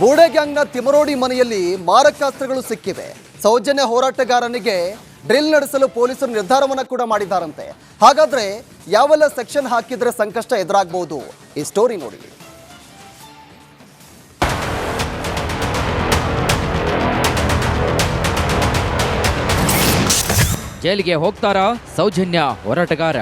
ಬೋಡೆ ಗ್ಯಾಂಗ್ನ ತಿಮರೋಡಿ ಮನೆಯಲ್ಲಿ ಮಾರಕಾಸ್ತ್ರಗಳು ಸಿಕ್ಕಿವೆ. ಸೌಜನ್ಯ ಹೋರಾಟಗಾರನಿಗೆ ಡ್ರಿಲ್ ನಡೆಸಲು ಪೊಲೀಸರು ನಿರ್ಧಾರವನ್ನು ಕೂಡ ಮಾಡಿದ್ದಾರಂತೆ. ಹಾಗಾದ್ರೆ ಯಾವೆಲ್ಲ ಸೆಕ್ಷನ್ ಹಾಕಿದ್ರೆ ಸಂಕಷ್ಟ ಎದುರಾಗಬಹುದು ಈ ಸ್ಟೋರಿ ನೋಡಿ. ಜೈಲಿಗೆ ಹೋಗ್ತಾರಾ ಸೌಜನ್ಯ ಹೋರಾಟಗಾರ?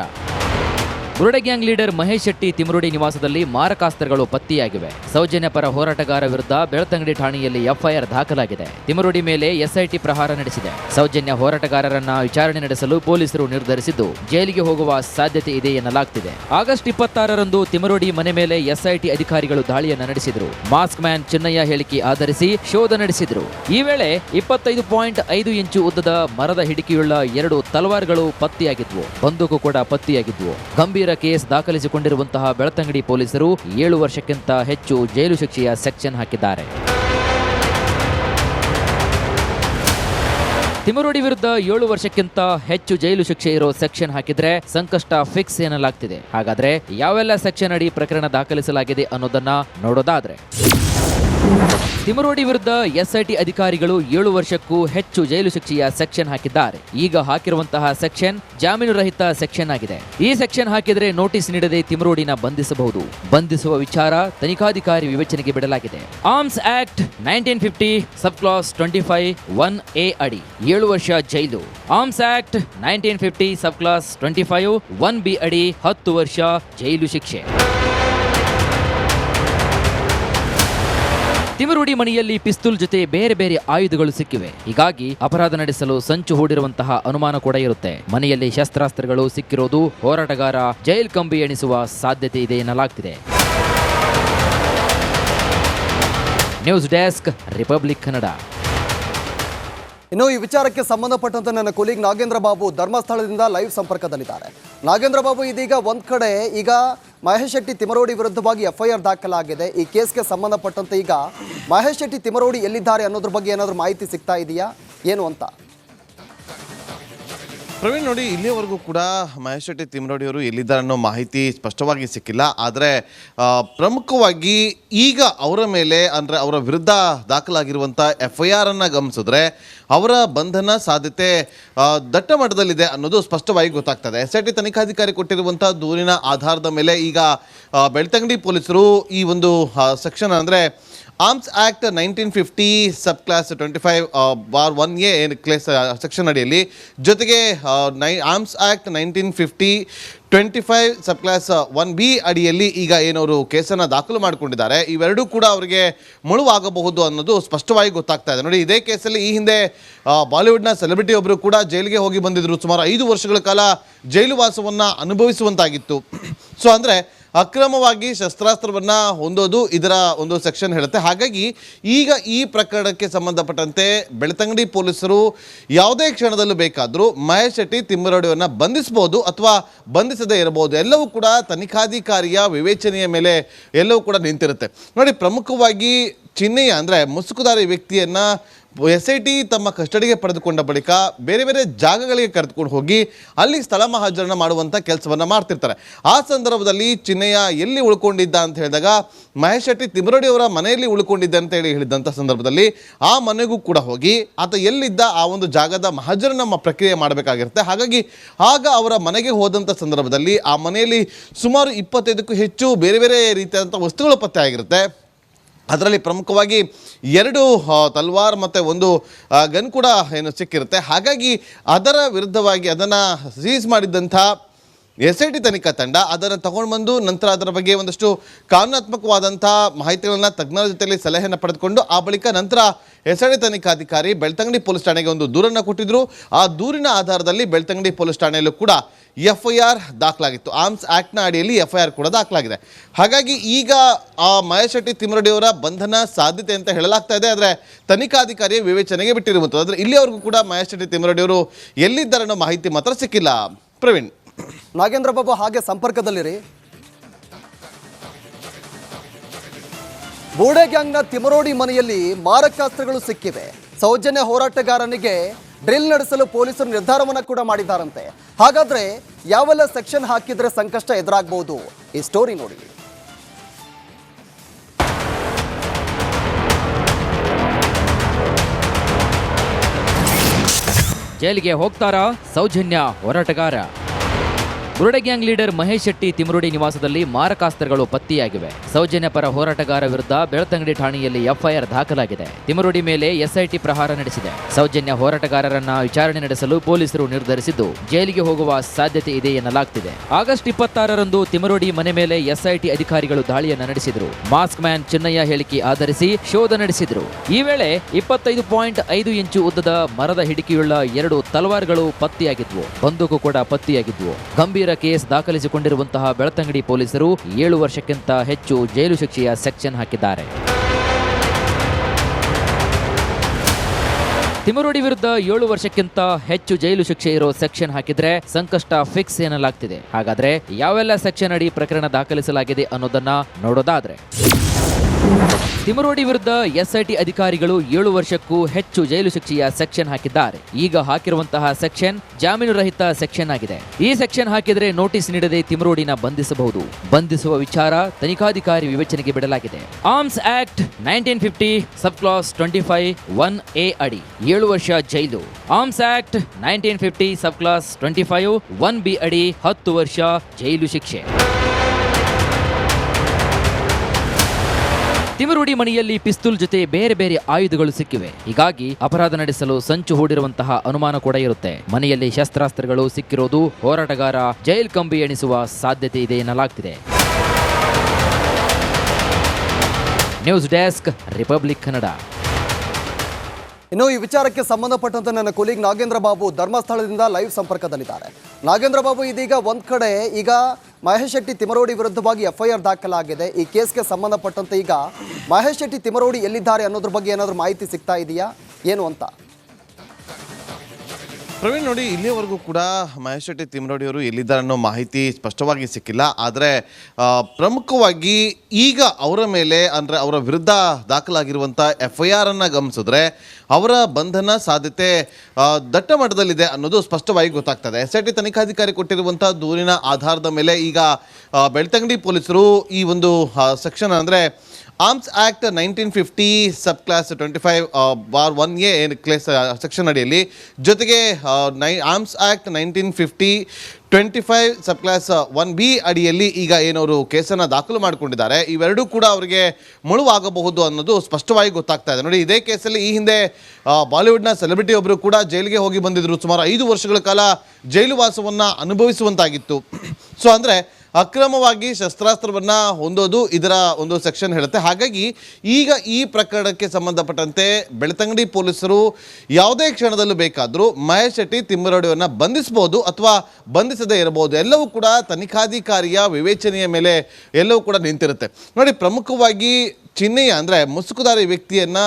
ಬುರುಡೆ ಗ್ಯಾಂಗ್ ಲೀಡರ್ ಮಹೇಶ್ ಶೆಟ್ಟಿ ತಿಮರುಡಿ ನಿವಾಸದಲ್ಲಿ ಮಾರಕಾಸ್ತ್ರಗಳು ಪತ್ತೆಯಾಗಿವೆ. ಸೌಜನ್ಯ ಪರ ಹೋರಾಟಗಾರ ವಿರುದ್ಧ ಬೆಳ್ತಂಗಡಿ ಠಾಣೆಯಲ್ಲಿ ಎಫ್ಐಆರ್ ದಾಖಲಾಗಿದೆ. ತಿಮರುಡಿ ಮೇಲೆ ಎಸ್ಐಟಿ ಪ್ರಹಾರ ನಡೆಸಿದೆ. ಸೌಜನ್ಯ ಹೋರಾಟಗಾರರನ್ನ ವಿಚಾರಣೆ ನಡೆಸಲು ಪೊಲೀಸರು ನಿರ್ಧರಿಸಿದ್ದು, ಜೈಲಿಗೆ ಹೋಗುವ ಸಾಧ್ಯತೆ ಇದೆ ಎನ್ನಲಾಗ್ತಿದೆ. ಆಗಸ್ಟ್ ಇಪ್ಪತ್ತಾರರಂದು ತಿಮರುಡಿ ಮನೆ ಮೇಲೆ ಎಸ್ಐಟಿ ಅಧಿಕಾರಿಗಳು ದಾಳಿಯನ್ನ ನಡೆಸಿದರು. ಮಾಸ್ಕ್ ಮ್ಯಾನ್ ಚಿನ್ನಯ್ಯ ಹೇಳಿಕೆ ಆಧರಿಸಿ ಶೋಧ ನಡೆಸಿದ್ರು. ಈ ವೇಳೆ ಇಪ್ಪತ್ತೈದು ಪಾಯಿಂಟ್ ಐದು ಇಂಚು ಉದ್ದದ ಮರದ ಹಿಡಿಕೆಯುಳ್ಳ ಎರಡು ತಲವಾರ್ಗಳು ಪತ್ತೆಯಾಗಿದ್ವು. ಬಂದೂಕು ಕೂಡ ಪತ್ತೆಯಾಗಿದ್ವು. ಗಂಭೀರ ಕೇಸ್ ದಾಖಲಿಸಿಕೊಂಡಿರುವಂತಹ ಬೆಳತಂಗಡಿ ಪೊಲೀಸರು ಏಳು ವರ್ಷಕ್ಕಿಂತ ಹೆಚ್ಚು ಜೈಲು ಶಿಕ್ಷೆಯ ಸೆಕ್ಷನ್ ಹಾಕಿದ್ದಾರೆ. ತಿಮರೋಡಿ ವಿರುದ್ಧ ಏಳು ವರ್ಷಕ್ಕಿಂತ ಹೆಚ್ಚು ಜೈಲು ಶಿಕ್ಷೆ ಇರೋ ಸೆಕ್ಷನ್ ಹಾಕಿದ್ರೆ ಸಂಕಷ್ಟ ಫಿಕ್ಸ್ ಎನ್ನಲಾಗ್ತಿದೆ ಹಾಗಾದ್ರೆ ಯಾವೆಲ್ಲ ಸೆಕ್ಷನ್ ಅಡಿ ಪ್ರಕರಣ ದಾಖಲಿಸಲಾಗಿದೆ ಅನ್ನೋದನ್ನ ನೋಡೋದಾದ್ರೆ. ತಿಮರೋಡಿ ವಿರುದ್ಧ ಎಸ್ಐಟಿ ಅಧಿಕಾರಿಗಳು ಏಳು ವರ್ಷಕ್ಕೂ ಹೆಚ್ಚು ಜೈಲು ಶಿಕ್ಷೆಯ ಸೆಕ್ಷನ್ ಹಾಕಿದ್ದಾರೆ. ಈಗ ಹಾಕಿರುವಂತಹ ಸೆಕ್ಷನ್ ಜಾಮೀನು ರಹಿತ ಸೆಕ್ಷನ್ ಆಗಿದೆ. ಈ ಸೆಕ್ಷನ್ ಹಾಕಿದರೆ ನೋಟಿಸ್ ನೀಡದೆ ತಿಮರೋಡಿನ ಬಂಧಿಸಬಹುದು. ಬಂಧಿಸುವ ವಿಚಾರ ತನಿಖಾಧಿಕಾರಿ ವಿವೇಚನೆಗೆ ಬಿಡಲಾಗಿದೆ. Arms Act nineteen fifty sub clause twenty five one A ಅಡಿ ಏಳು ವರ್ಷ ಜೈಲು. Arms Act nineteen fifty sub clause twenty five one B ಅಡಿ ಹತ್ತು ವರ್ಷ ಜೈಲು ಶಿಕ್ಷೆ. ತಿಮರುಡಿ ಮನೆಯಲ್ಲಿ ಪಿಸ್ತೂಲ್ ಜೊತೆ ಬೇರೆ ಬೇರೆ ಆಯುಧಗಳು ಸಿಕ್ಕಿವೆ. ಹೀಗಾಗಿ ಅಪರಾಧ ನಡೆಸಲು ಸಂಚು ಹೂಡಿರುವಂತಹ ಅನುಮಾನ ಕೂಡ ಇರುತ್ತೆ. ಮನೆಯಲ್ಲಿ ಶಸ್ತ್ರಾಸ್ತ್ರಗಳು ಸಿಕ್ಕಿರೋದು ಹೋರಾಟಗಾರ ಜೈಲ್ ಕಂಬಿ ಎಣಿಸುವ ಸಾಧ್ಯತೆ ಇದೆ ಎನ್ನಲಾಗ್ತಿದೆ. News desk, Republic Kannada. ಇನ್ನು ಈ ವಿಚಾರಕ್ಕೆ ಸಂಬಂಧಪಟ್ಟಂತೆ ನನ್ನ ಕೊಲೀಗ್ ನಾಗೇಂದ್ರ ಬಾಬು ಧರ್ಮಸ್ಥಳದಿಂದ ಲೈವ್ ಸಂಪರ್ಕದಲ್ಲಿದ್ದಾರೆ. ನಾಗೇಂದ್ರ ಬಾಬು ಇದೀಗ ಒಂದ್ ಕಡೆ ಈಗ ಮಹೇಶ್ ಶೆಟ್ಟಿ ತಿಮರೋಡಿ ವಿರುದ್ಧವಾಗಿ ಎಫ್ಐಆರ್ ದಾಖಲಾಗಿದೆ. ಈ ಕೇಸ್ಗೆ ಸಂಬಂಧಪಟ್ಟಂತೆ ಈಗ ಮಹೇಶ್ ಶೆಟ್ಟಿ ತಿಮರೋಡಿ ಎಲ್ಲಿದ್ದಾರೆ ಅನ್ನೋದ್ರ ಬಗ್ಗೆ ಏನಾದರೂ ಮಾಹಿತಿ ಸಿಗ್ತಾ ಇದೆಯಾ? ಏನು ಅಂತ? ಪ್ರವೀಣ್, ನೋಡಿ, ಇಲ್ಲಿಯವರೆಗೂ ಕೂಡ ಮಹೇಶ್ ಶೆಟ್ಟಿ, ತಿಮ್ರೋಡಿ ಅವರು ಎಲ್ಲಿದ್ದಾರೆ ಅನ್ನೋ ಮಾಹಿತಿ ಸ್ಪಷ್ಟವಾಗಿ ಸಿಕ್ಕಿಲ್ಲ. ಆದರೆ ಪ್ರಮುಖವಾಗಿ ಈಗ ಅವರ ಮೇಲೆ, ಅಂದರೆ ಅವರ ವಿರುದ್ಧ ದಾಖಲಾಗಿರುವಂಥ ಎಫ್ ಐ ಆರನ್ನು ಗಮನಿಸಿದ್ರೆ ಅವರ ಬಂಧನ ಸಾಧ್ಯತೆ ದಟ್ಟ ಮಟ್ಟದಲ್ಲಿದೆ ಅನ್ನೋದು ಸ್ಪಷ್ಟವಾಗಿ ಗೊತ್ತಾಗ್ತದೆ. ಎಸ್ ಐ ಟಿ ತನಿಖಾಧಿಕಾರಿ ಕೊಟ್ಟಿರುವಂಥ ದೂರಿನ ಆಧಾರದ ಮೇಲೆ ಈಗ ಬೆಳ್ತಂಗಡಿ ಪೊಲೀಸರು ಈ ಒಂದು ಸೆಕ್ಷನ್ ಅಂದರೆ Arms Act nineteen fifty sub clause twenty five bar one A ಏನು ಕ್ಲೇಸ್ ಸೆಕ್ಷನ್ ಅಡಿಯಲ್ಲಿ. ಜೊತೆಗೆ ನೈ Arms Act nineteen fifty twenty five sub clause one B ಅಡಿಯಲ್ಲಿ ಈಗ ಏನವರು ಕೇಸನ್ನು ದಾಖಲು ಮಾಡಿಕೊಂಡಿದ್ದಾರೆ. ಇವೆರಡೂ ಕೂಡ ಅವರಿಗೆ ಮುಳುವಾಗಬಹುದು ಅನ್ನೋದು ಸ್ಪಷ್ಟವಾಗಿ ಗೊತ್ತಾಗ್ತಾ ಇದೆ. ನೋಡಿ, ಇದೇ ಕೇಸಲ್ಲಿ ಈ ಹಿಂದೆ ಬಾಲಿವುಡ್ನ ಸೆಲೆಬ್ರಿಟಿ ಒಬ್ಬರು ಕೂಡ ಜೈಲಿಗೆ ಹೋಗಿ ಬಂದಿದ್ದರು ಸುಮಾರು ಐದು ವರ್ಷಗಳ ಕಾಲ ಜೈಲು ವಾಸವನ್ನು ಅನುಭವಿಸುವಂತಾಗಿತ್ತು. ಸೊ ಅಂದರೆ ಅಕ್ರಮವಾಗಿ ಶಸ್ತ್ರಾಸ್ತ್ರವನ್ನು ಹೊಂದೋದು ಇದರ ಒಂದು ಸೆಕ್ಷನ್ ಹೇಳುತ್ತೆ. ಹಾಗಾಗಿ ಈಗ ಈ ಪ್ರಕರಣಕ್ಕೆ ಸಂಬಂಧಪಟ್ಟಂತೆ ಬೆಳ್ತಂಗಡಿ ಪೊಲೀಸರು ಯಾವುದೇ ಕ್ಷಣದಲ್ಲೂ ಬೇಕಾದರೂ ಮಹೇಶ್ ಶೆಟ್ಟಿ ತಿಮ್ಮರಡಿಯನ್ನು ಬಂಧಿಸಬಹುದು ಅಥವಾ ಬಂಧಿಸದೇ ಇರಬಹುದು. ಎಲ್ಲವೂ ಕೂಡ ತನಿಖಾಧಿಕಾರಿಯ ವಿವೇಚನೆಯ ಮೇಲೆ ಎಲ್ಲವೂ ಕೂಡ ನಿಂತಿರುತ್ತೆ. ನೋಡಿ, ಪ್ರಮುಖವಾಗಿ ಚಿನ್ನಯ್ಯ ಅಂದರೆ ಮುಸುಕುದಾರಿ ವ್ಯಕ್ತಿಯನ್ನು ಎಸ್ ಐ ಟಿ ತಮ್ಮ ಕಸ್ಟಡಿಗೆ ಪಡೆದುಕೊಂಡ ಬಳಿಕ ಬೇರೆ ಬೇರೆ ಜಾಗಗಳಿಗೆ ಕರೆದುಕೊಂಡು ಹೋಗಿ ಅಲ್ಲಿ ಸ್ಥಳ ಮಹಾಜರಣ ಮಾಡುವಂಥ ಕೆಲಸವನ್ನು ಮಾಡ್ತಿರ್ತಾರೆ. ಆ ಸಂದರ್ಭದಲ್ಲಿ ಚಿನ್ನಯ್ಯ ಎಲ್ಲಿ ಉಳ್ಕೊಂಡಿದ್ದ ಅಂತ ಹೇಳಿದಾಗ ಮಹೇಶ್ ಶೆಟ್ಟಿ ತಿಮರಡಿ ಅವರ ಮನೆಯಲ್ಲಿ ಉಳ್ಕೊಂಡಿದ್ದೆ ಅಂತ ಹೇಳಿ ಹೇಳಿದಂಥ ಸಂದರ್ಭದಲ್ಲಿ ಆ ಮನೆಗೂ ಕೂಡ ಹೋಗಿ ಆತ ಎಲ್ಲಿದ್ದ ಆ ಒಂದು ಜಾಗದ ಮಹಾಜರಣ ಪ್ರಕ್ರಿಯೆ ಮಾಡಬೇಕಾಗಿರುತ್ತೆ. ಹಾಗಾಗಿ ಆಗ ಅವರ ಮನೆಗೆ ಹೋದಂಥ ಸಂದರ್ಭದಲ್ಲಿ ಆ ಮನೆಯಲ್ಲಿ ಸುಮಾರು ಇಪ್ಪತ್ತೈದಕ್ಕೂ ಹೆಚ್ಚು ಬೇರೆ ಬೇರೆ ರೀತಿಯಾದಂಥ ವಸ್ತುಗಳು ಪತ್ತೆ ಆಗಿರುತ್ತೆ. ಅದರಲ್ಲಿ ಪ್ರಮುಖವಾಗಿ ಎರಡು ತಲ್ವಾರ್ ಮತ್ತು ಒಂದು ಗನ್ ಕೂಡ ಏನು ಸಿಕ್ಕಿರುತ್ತೆ. ಹಾಗಾಗಿ ಅದರ ವಿರುದ್ಧವಾಗಿ ಅದನ್ನು ಸೀಸ್ ಮಾಡಿದ್ದಂಥ ಎಸ್ ಐ ಟಿ ತನಿಖಾ ತಂಡ ಅದನ್ನು ತಗೊಂಡು ಬಂದು ನಂತರ ಅದರ ಬಗ್ಗೆ ಒಂದಷ್ಟು ಕಾನೂನಾತ್ಮಕವಾದಂಥ ಮಾಹಿತಿಗಳನ್ನು ತಜ್ಞರ ಜೊತೆಯಲ್ಲಿ ಸಲಹೆಯನ್ನು ಪಡೆದುಕೊಂಡು ಆ ಬಳಿಕ ನಂತರ ಎಸ್ ಐ ಟಿ ತನಿಖಾಧಿಕಾರಿ ಬೆಳ್ತಂಗಡಿ ಪೊಲೀಸ್ ಠಾಣೆಗೆ ಒಂದು ದೂರನ್ನು ಕೊಟ್ಟಿದ್ದರು ಆ ದೂರಿನ ಆಧಾರದಲ್ಲಿ ಬೆಳ್ತಂಗಡಿ ಪೊಲೀಸ್ ಠಾಣೆಯಲ್ಲೂ ಕೂಡ ಎಫ್ ಐ ಆರ್ ದಾಖಲಾಗಿತ್ತು. ಆರ್ಮ್ಸ್ ಆ್ಯಕ್ಟ್ನ ಅಡಿಯಲ್ಲಿ ಎಫ್ ಐ ಆರ್ ಕೂಡ ದಾಖಲಾಗಿದೆ. ಹಾಗಾಗಿ ಈಗ ಆ ಮಹೇಶ್ ಶೆಟ್ಟಿ ತಿಮ್ಮರಡಿಯವರ ಬಂಧನ ಸಾಧ್ಯತೆ ಅಂತ ಹೇಳಲಾಗ್ತಾ ಇದೆ. ಆದರೆ ತನಿಖಾಧಿಕಾರಿಯ ವಿವೇಚನೆಗೆ ಬಿಟ್ಟಿರುವಂಥದ್ದು ಆದರೆ ಇಲ್ಲಿಯವರೆಗೂ ಕೂಡ ಮಹೇಶ್ ಶೆಟ್ಟಿ ತಿಮ್ಮರಡಿಯವರು ಎಲ್ಲಿದ್ದಾರೆ ಅನ್ನೋ ಮಾಹಿತಿ ಮಾತ್ರ ಸಿಕ್ಕಿಲ್ಲ. ಪ್ರವೀಣ್. ನಾಗೇಂದ್ರ ಬಾಬು ಹಾಗೆ ಸಂಪರ್ಕದಲ್ಲಿರಿ. ಬೋಡೆ ಗ್ಯಾಂಗ್ನ ತಿಮರೋಡಿ ಮನೆಯಲ್ಲಿ ಮಾರಕಾಸ್ತ್ರಗಳು ಸಿಕ್ಕಿವೆ. ಸೌಜನ್ಯ ಹೋರಾಟಗಾರನಿಗೆ ಡ್ರಿಲ್ ನಡೆಸಲು ಪೊಲೀಸರು ನಿರ್ಧಾರವನ್ನು ಕೂಡ ಮಾಡಿದ್ದಾರಂತೆ. ಹಾಗಾದ್ರೆ ಯಾವೆಲ್ಲ ಸೆಕ್ಷನ್ ಹಾಕಿದ್ರೆ ಸಂಕಷ್ಟ ಎದುರಾಗಬಹುದು ಈ ಸ್ಟೋರಿ ನೋಡಿ. ಜೈಲಿಗೆ ಹೋಗ್ತಾರಾ ಸೌಜನ್ಯ ಹೋರಾಟಗಾರ? ಬುರುಡೆ ಗ್ಯಾಂಗ್ ಲೀಡರ್ ಮಹೇಶ್ ಶೆಟ್ಟಿ ತಿಮರುಡಿ ನಿವಾಸದಲ್ಲಿ ಮಾರಕಾಸ್ತ್ರಗಳು ಪತ್ತೆಯಾಗಿವೆ. ಸೌಜನ್ಯ ಪರ ಹೋರಾಟಗಾರ ವಿರುದ್ಧ ಬೆಳತಂಗಡಿ ಠಾಣೆಯಲ್ಲಿ ಎಫ್ಐಆರ್ ದಾಖಲಾಗಿದೆ. ತಿಮರುಡಿ ಮೇಲೆ ಎಸ್ಐಟಿ ಪ್ರಹಾರ ನಡೆಸಿದೆ. ಸೌಜನ್ಯ ಹೋರಾಟಗಾರರನ್ನ ವಿಚಾರಣೆ ನಡೆಸಲು ಪೊಲೀಸರು ನಿರ್ಧರಿಸಿದ್ದು, ಜೈಲಿಗೆ ಹೋಗುವ ಸಾಧ್ಯತೆ ಇದೆ ಎನ್ನಲಾಗ್ತಿದೆ. ಆಗಸ್ಟ್ ಇಪ್ಪತ್ತಾರರಂದು ತಿಮರುಡಿ ಮನೆ ಮೇಲೆ ಎಸ್ಐಟಿ ಅಧಿಕಾರಿಗಳು ದಾಳಿಯನ್ನ ನಡೆಸಿದರು. ಮಾಸ್ಕ್ ಮ್ಯಾನ್ ಚಿನ್ನಯ್ಯ ಹೇಳಿಕೆ ಆಧರಿಸಿ ಶೋಧ ನಡೆಸಿದರು. ಈ ವೇಳೆ ಇಪ್ಪತ್ತೈದು ಪಾಯಿಂಟ್ ಐದು ಇಂಚು ಉದ್ದದ ಮರದ ಹಿಡಿಕೆಯುಳ್ಳ ಎರಡು ತಲವಾರ್ಗಳು ಪತ್ತೆಯಾಗಿದ್ವು. ಬಂದೂಕು ಕೂಡ ಪತ್ತೆಯಾಗಿದ್ವು. ಗಂಭೀರ ಕೇಸ್ ದಾಖಲಿಸಿಕೊಂಡಿರುವಂತಹ ಬೆಳತಂಗಡಿ ಪೊಲೀಸರು ಏಳು ವರ್ಷಕ್ಕಿಂತ ಹೆಚ್ಚು ಜೈಲು ಶಿಕ್ಷೆಯ ಸೆಕ್ಷನ್ ಹಾಕಿದ್ದಾರೆ. ತಿಮರೋಡಿ ವಿರುದ್ಧ ಏಳು ವರ್ಷಕ್ಕಿಂತ ಹೆಚ್ಚು ಜೈಲು ಶಿಕ್ಷೆ ಇರೋ ಸೆಕ್ಷನ್ ಹಾಕಿದ್ರೆ ಸಂಕಷ್ಟ ಫಿಕ್ಸ್ ಎನ್ನಲಾಗ್ತಿದೆ ಹಾಗಾದ್ರೆ ಯಾವೆಲ್ಲ ಸೆಕ್ಷನ್ ಅಡಿ ಪ್ರಕರಣ ದಾಖಲಿಸಲಾಗಿದೆ ಅನ್ನೋದನ್ನ ನೋಡೋದಾದ್ರೆ. ತಿಮರೋಡಿ ವಿರುದ್ಧ ಎಸ್ಐಟಿ ಅಧಿಕಾರಿಗಳು ಏಳು ವರ್ಷಕ್ಕೂ ಹೆಚ್ಚು ಜೈಲು ಶಿಕ್ಷೆಯ ಸೆಕ್ಷನ್ ಹಾಕಿದ್ದಾರೆ. ಈಗ ಹಾಕಿರುವಂತಹ ಸೆಕ್ಷನ್ ಜಾಮೀನು ರಹಿತ ಸೆಕ್ಷನ್ ಆಗಿದೆ. ಈ ಸೆಕ್ಷನ್ ಹಾಕಿದರೆ ನೋಟಿಸ್ ನೀಡದೆ ತಿಮರೋಡಿನ ಬಂಧಿಸಬಹುದು. ಬಂಧಿಸುವ ವಿಚಾರ ತನಿಖಾಧಿಕಾರಿ ವಿವೇಚನೆಗೆ ಬಿಡಲಾಗಿದೆ. Arms Act nineteen fifty sub clause twenty five one A ಅಡಿ ಏಳು ವರ್ಷ ಜೈಲು. Arms Act nineteen fifty sub clause twenty five one B ಅಡಿ ಹತ್ತು ವರ್ಷ ಜೈಲು ಶಿಕ್ಷೆ. ತಿಮರುಡಿ ಮಣಿಯಲ್ಲಿ ಪಿಸ್ತೂಲ್ ಜೊತೆ ಬೇರೆ ಬೇರೆ ಆಯುಧಗಳು ಸಿಕ್ಕಿವೆ. ಹೀಗಾಗಿ ಅಪರಾಧ ನಡೆಸಲು ಸಂಚು ಹೂಡಿರುವಂತಹ ಅನುಮಾನ ಕೂಡ ಇರುತ್ತೆ. ಮನೆಯಲ್ಲಿ ಶಸ್ತ್ರಾಸ್ತ್ರಗಳು ಸಿಕ್ಕಿರೋದು ಹೋರಾಟಗಾರ ಜೈಲ್ ಕಂಬಿ ಎಣಿಸುವ ಸಾಧ್ಯತೆ ಇದೆ ಎನ್ನಲಾಗ್ತಿದೆ. News desk, Republic Kannada. ಇನ್ನು ಈ ವಿಚಾರಕ್ಕೆ ಸಂಬಂಧಪಟ್ಟಂತೆ ನನ್ನ ಕೊಲೀಗ್ ನಾಗೇಂದ್ರ ಬಾಬು ಧರ್ಮಸ್ಥಳದಿಂದ ಲೈವ್ ಸಂಪರ್ಕದಲ್ಲಿದ್ದಾರೆ. ನಾಗೇಂದ್ರ ಬಾಬು ಇದೀಗ ಒಂದ್ ಕಡೆ ಈಗ ಮಹೇಶ್ ಶೆಟ್ಟಿ ತಿಮರೋಡಿ ವಿರುದ್ಧವಾಗಿ ಎಫ್ಐಆರ್ ದಾಖಲಾಗಿದೆ. ಈ ಕೇಸ್ಗೆ ಸಂಬಂಧಪಟ್ಟಂತೆ ಈಗ ಮಹೇಶ್ ಶೆಟ್ಟಿ ತಿಮರೋಡಿ ಎಲ್ಲಿದ್ದಾರೆ ಅನ್ನೋದ್ರ ಬಗ್ಗೆ ಏನಾದರೂ ಮಾಹಿತಿ ಸಿಗ್ತಾ ಇದೆಯಾ? ಏನು ಅಂತ. ಪ್ರವೀಣ್, ನೋಡಿ ಇಲ್ಲಿಯವರೆಗೂ ಕೂಡ ಮಹೇಶ್ ಶೆಟ್ಟಿ ತಿಮರೋಡಿ ಅವರು ಎಲ್ಲಿದ್ದಾರೆ ಅನ್ನೋ ಮಾಹಿತಿ ಸ್ಪಷ್ಟವಾಗಿ ಸಿಕ್ಕಿಲ್ಲ. ಆದರೆ ಪ್ರಮುಖವಾಗಿ ಈಗ ಅವರ ಮೇಲೆ, ಅಂದರೆ ಅವರ ವಿರುದ್ಧ ದಾಖಲಾಗಿರುವಂಥ ಎಫ್ ಐ ಆರನ್ನು ಗಮನಿಸಿದ್ರೆ ಅವರ ಬಂಧನ ಸಾಧ್ಯತೆ ದಟ್ಟ ಮಟ್ಟದಲ್ಲಿದೆ ಅನ್ನೋದು ಸ್ಪಷ್ಟವಾಗಿ ಗೊತ್ತಾಗ್ತದೆ. ಎಸ್ ಐ ಟಿ ತನಿಖಾಧಿಕಾರಿ ಕೊಟ್ಟಿರುವಂಥ ದೂರಿನ ಆಧಾರದ ಮೇಲೆ ಈಗ ಬೆಳ್ತಂಗಡಿ ಪೊಲೀಸರು ಈ ಒಂದು ಸೆಕ್ಷನ್ ಅಂದರೆ Arms Act nineteen fifty sub clause twenty five bar one A clause section ಅಡಿಯಲ್ಲಿ ಜೊತೆಗೆ ನೈ, Arms Act nineteen fifty twenty five sub clause one B ಅಡಿಯಲ್ಲಿ ಈಗ ಏನವರು ಕೇಸನ್ನು ದಾಖಲು ಮಾಡಿಕೊಂಡಿದ್ದಾರೆ. ಇವೆರಡೂ ಕೂಡ ಅವರಿಗೆ ಮುಳುವಾಗಬಹುದು ಅನ್ನೋದು ಸ್ಪಷ್ಟವಾಗಿ ಗೊತ್ತಾಗ್ತಾ ಇದೆ. ನೋಡಿ, ಇದೇ ಕೇಸಲ್ಲಿ ಈ ಹಿಂದೆ ಬಾಲಿವುಡ್ನ ಸೆಲೆಬ್ರಿಟಿ ಒಬ್ಬರು ಕೂಡ ಜೈಲಿಗೆ ಹೋಗಿ ಬಂದಿದ್ದರು ಸುಮಾರು ಐದು ವರ್ಷಗಳ ಕಾಲ ಜೈಲು ವಾಸವನ್ನು ಅನುಭವಿಸುವಂತಾಗಿತ್ತು. ಸೊ, ಅಂದರೆ ಅಕ್ರಮವಾಗಿ ಶಸ್ತ್ರಾಸ್ತ್ರವನ್ನು ಹೊಂದೋದು ಇದರ ಒಂದು ಸೆಕ್ಷನ್ ಹೇಳುತ್ತೆ. ಹಾಗಾಗಿ ಈಗ ಈ ಪ್ರಕರಣಕ್ಕೆ ಸಂಬಂಧಪಟ್ಟಂತೆ ಬೆಳ್ತಂಗಡಿ ಪೊಲೀಸರು ಯಾವುದೇ ಕ್ಷಣದಲ್ಲೂ ಬೇಕಾದರೂ ಮಹೇಶ್ ಶೆಟ್ಟಿ ತಿಮ್ಮರಡಿಯನ್ನು ಬಂಧಿಸಬಹುದು ಅಥವಾ ಬಂಧಿಸದೇ ಇರಬಹುದು. ಎಲ್ಲವೂ ಕೂಡ ತನಿಖಾಧಿಕಾರಿಯ ವಿವೇಚನೆಯ ಮೇಲೆ ಎಲ್ಲವೂ ಕೂಡ ನಿಂತಿರುತ್ತೆ. ನೋಡಿ, ಪ್ರಮುಖವಾಗಿ ಚಿನ್ನಯ್ಯ ಅಂದರೆ ಮುಸುಕುದಾರಿ ವ್ಯಕ್ತಿಯನ್ನು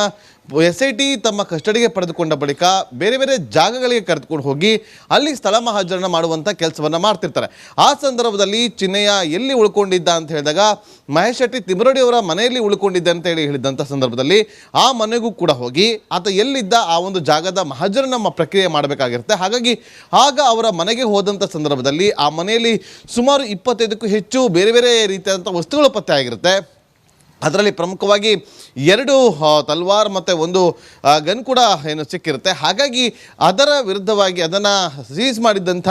ಎಸ್ ಐ ಟಿ ತಮ್ಮ ಕಸ್ಟಡಿಗೆ ಪಡೆದುಕೊಂಡ ಬಳಿಕ ಬೇರೆ ಬೇರೆ ಜಾಗಗಳಿಗೆ ಕರೆದುಕೊಂಡು ಹೋಗಿ ಅಲ್ಲಿ ಸ್ಥಳ ಮಹಾಜರಣ ಮಾಡುವಂಥ ಕೆಲಸವನ್ನು ಮಾಡ್ತಿರ್ತಾರೆ. ಆ ಸಂದರ್ಭದಲ್ಲಿ ಚಿನ್ನಯ್ಯ ಎಲ್ಲಿ ಉಳ್ಕೊಂಡಿದ್ದ ಅಂತ ಹೇಳಿದಾಗ ಮಹೇಶ್ ಶೆಟ್ಟಿ ತಿಮರಡಿ ಅವರ ಮನೆಯಲ್ಲಿ ಉಳ್ಕೊಂಡಿದ್ದೆ ಅಂತ ಹೇಳಿ ಹೇಳಿದಂಥ ಸಂದರ್ಭದಲ್ಲಿ ಆ ಮನೆಗೂ ಕೂಡ ಹೋಗಿ ಆತ ಎಲ್ಲಿದ್ದ ಆ ಒಂದು ಜಾಗದ ಮಹಾಜರಣ ಪ್ರಕ್ರಿಯೆ ಮಾಡಬೇಕಾಗಿರುತ್ತೆ. ಹಾಗಾಗಿ ಆಗ ಅವರ ಮನೆಗೆ ಹೋದಂಥ ಸಂದರ್ಭದಲ್ಲಿ ಆ ಮನೆಯಲ್ಲಿ ಸುಮಾರು ಇಪ್ಪತ್ತೈದಕ್ಕೂ ಹೆಚ್ಚು ಬೇರೆ ಬೇರೆ ರೀತಿಯಾದಂಥ ವಸ್ತುಗಳು ಪತ್ತೆ ಆಗಿರುತ್ತೆ. ಅದರಲ್ಲಿ ಪ್ರಮುಖವಾಗಿ ಎರಡು ತಲ್ವಾರ್ ಮತ್ತು ಒಂದು ಗನ್ ಕೂಡ ಏನು ಸಿಕ್ಕಿರುತ್ತೆ. ಹಾಗಾಗಿ ಅದರ ವಿರುದ್ಧವಾಗಿ ಅದನ್ನು ಸೀಸ್ ಮಾಡಿದ್ದಂಥ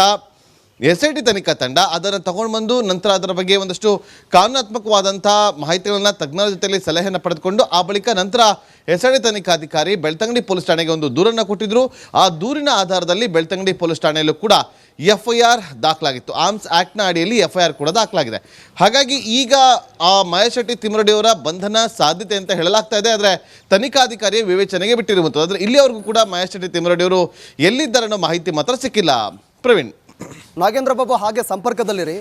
ಎಸ್ ಐ ಟಿ ತನಿಖಾ ತಂಡ ಅದನ್ನು ತಗೊಂಡು ಬಂದು ನಂತರ ಅದರ ಬಗ್ಗೆ ಒಂದಷ್ಟು ಕಾನೂನಾತ್ಮಕವಾದಂಥ ಮಾಹಿತಿಗಳನ್ನು ತಜ್ಞರ ಜೊತೆಯಲ್ಲಿ ಸಲಹೆಯನ್ನು ಪಡೆದುಕೊಂಡು ಆ ಬಳಿಕ ನಂತರ ಎಸ್ ಐ ಟಿ ತನಿಖಾಧಿಕಾರಿ ಬೆಳ್ತಂಗಡಿ ಪೊಲೀಸ್ ಠಾಣೆಗೆ ಒಂದು ದೂರನ್ನು ಕೊಟ್ಟಿದ್ದರು ಆ ದೂರಿನ ಆಧಾರದಲ್ಲಿ ಬೆಳ್ತಂಗಡಿ ಪೊಲೀಸ್ ಠಾಣೆಯಲ್ಲೂ ಕೂಡ ಎಫ್ ಐ ಆರ್ ದಾಖಲಾಗಿತ್ತು. ಆರ್ಮ್ಸ್ ಆ್ಯಕ್ಟ್ನ ಅಡಿಯಲ್ಲಿ ಎಫ್ ಐ ಆರ್ ಕೂಡ ದಾಖಲಾಗಿದೆ. ಹಾಗಾಗಿ ಈಗ ಆ ಮಹೇಶ್ ಶೆಟ್ಟಿ ತಿಮ್ಮರಡಿಯವರ ಬಂಧನ ಸಾಧ್ಯತೆ ಅಂತ ಹೇಳಲಾಗ್ತಾ ಇದೆ. ಆದರೆ ತನಿಖಾಧಿಕಾರಿ ವಿವೇಚನೆಗೆ ಬಿಟ್ಟಿರುವಂಥದ್ದು. ಆದರೆ ಇಲ್ಲಿಯವರೆಗೂ ಕೂಡ ಮಹೇಶ್ ಶೆಟ್ಟಿ ತಿಮ್ಮರಡಿಯವರು ಎಲ್ಲಿದ್ದಾರೆ ಅನ್ನೋ ಮಾಹಿತಿ ಮಾತ್ರ ಸಿಕ್ಕಿಲ್ಲ. ಪ್ರವೀಣ್. ನಾಗೇಂದ್ರ ಬಾಬು ಹಾಗೆ ಸಂಪರ್ಕದಲ್ಲಿರಿ.